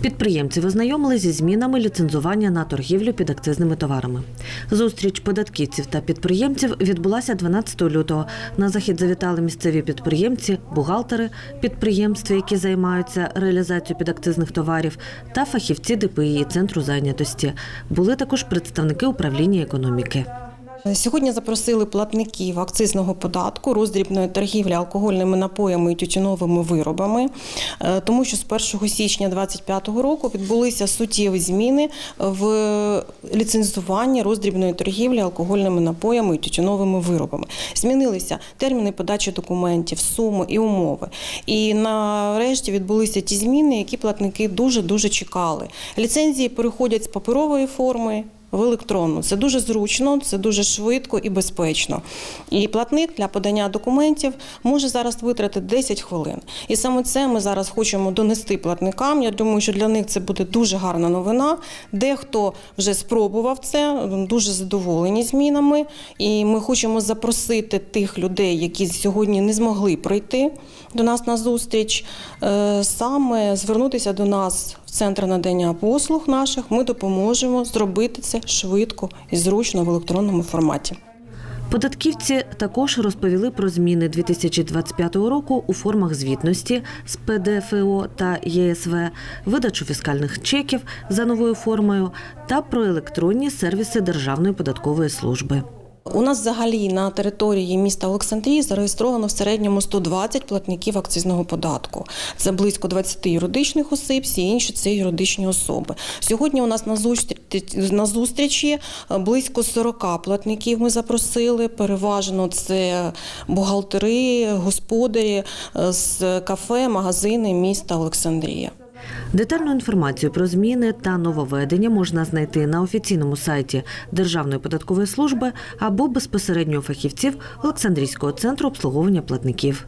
Підприємців ознайомили зі змінами ліцензування на торгівлю підакцизними товарами. Зустріч податківців та підприємців відбулася 12 лютого. На захід завітали місцеві підприємці, бухгалтери підприємств, які займаються реалізацією підакцизних товарів, та фахівці ДПІ центру зайнятості. Були також представники управління економіки. Сьогодні запросили платників акцизного податку, роздрібної торгівлі алкогольними напоями і тютюновими виробами, е, тому що з 1 січня 2025 року відбулися суттєві зміни в ліцензуванні роздрібної торгівлі алкогольними напоями і тютюновими виробами. Змінилися терміни подачі документів, суми і умови. І нарешті відбулися ті зміни, які платники дуже дуже чекали. Ліцензії переходять з паперової форми в електронну. Це дуже зручно, це дуже швидко і безпечно. І платник для подання документів може зараз витратити 10 хвилин. І саме це ми зараз хочемо донести платникам. Я думаю, що для них це буде дуже гарна новина. Дехто вже спробував це, дуже задоволені змінами. І ми хочемо запросити тих людей, які сьогодні не змогли прийти до нас на зустріч, е, саме звернутися до нас в центр надання послуг наших. Ми допоможемо зробити це швидко і зручно в електронному форматі. Податківці також розповіли про зміни 2025 року у формах звітності з ПДФО та ЄСВ, видачу фіскальних чеків за новою формою та про електронні сервіси Державної податкової служби. У нас взагалі на території міста Олександрії зареєстровано в середньому 120 платників акцизного податку. Це близько 20 юридичних осіб, всі інші це юридичні особи. Сьогодні у нас на зустрічі, е, близько 40 платників ми запросили. Переважно це бухгалтери, господарі е, з кафе, магазини міста Олександрія. Детальну інформацію про зміни та нововведення можна знайти на офіційному сайті Державної податкової служби або безпосередньо у фахівців Олександрійського центру обслуговування платників.